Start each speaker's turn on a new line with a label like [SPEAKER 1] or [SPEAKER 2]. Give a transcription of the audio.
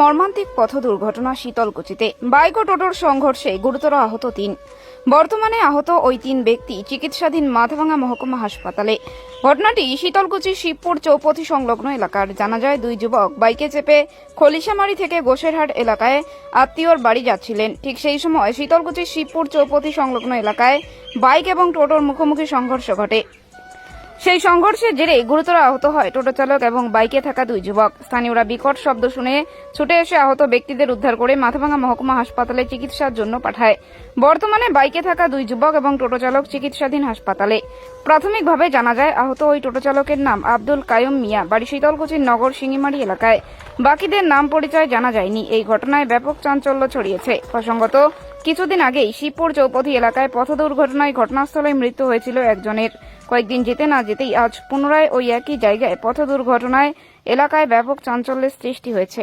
[SPEAKER 1] মর্মান্তিক পথ দুর্ঘটনা শীতলকুচিতে। বাইক ও টোটোর সংঘর্ষে গুরুতর আহত তিন। বর্তমানে আহত ওই তিন ব্যক্তি চিকিৎসাধীন মাথাভাঙা মহকুমা হাসপাতালে। ঘটনাটি শীতলকুচি শিবপুর চৌপথি সংলগ্ন এলাকার। জানা যায়, দুই যুবক বাইকে চেপে খলিশামারি থেকে গোসেরহাট এলাকায় আত্মীয়র বাড়ি যাচ্ছিলেন। ঠিক সেই সময় শীতলকুচি শিবপুর চৌপথি সংলগ্ন এলাকায় বাইক এবং টোটোর মুখোমুখি সংঘর্ষ ঘটে। সেই সংঘর্ষের জেরে গুরুতর আহত হয় টোটো চালক এবং বাইকে থাকা দুই যুবক। স্থানীয়রা বিকট শব্দ শুনে ছুটে এসে আহত ব্যক্তিদের উদ্ধার করে মাথাভাঙা মহকুমা হাসপাতালে চিকিৎসার জন্য পাঠায়। বর্তমানে বাইকে থাকা দুই যুবক এবং টোটো চালক চিকিৎসাধীন হাসপাতালে। প্রাথমিকভাবে জানা যায়, আহত ওই টোটো চালকের নাম আব্দুল কায়ুম মিয়া, বাড়ি শীতলকুচির নগর সিঙ্গিমারি এলাকায়। বাকিদের নাম পরিচয় জানা যায়নি। এই ঘটনায় ব্যাপক চাঞ্চল্য ছড়িয়েছে। প্রসঙ্গত, কিছুদিন আগেই শিবপুর চৌপথি এলাকায় পথ দুর্ঘটনায় ঘটনাস্থলে মৃত্যু হয়েছিল একজনের। কয়েকদিন যেতে না যেতেই আজ পুনরায় ওই একই জায়গায় পথ দুর্ঘটনায় এলাকায় ব্যাপক চাঞ্চল্যের সৃষ্টি হয়েছে।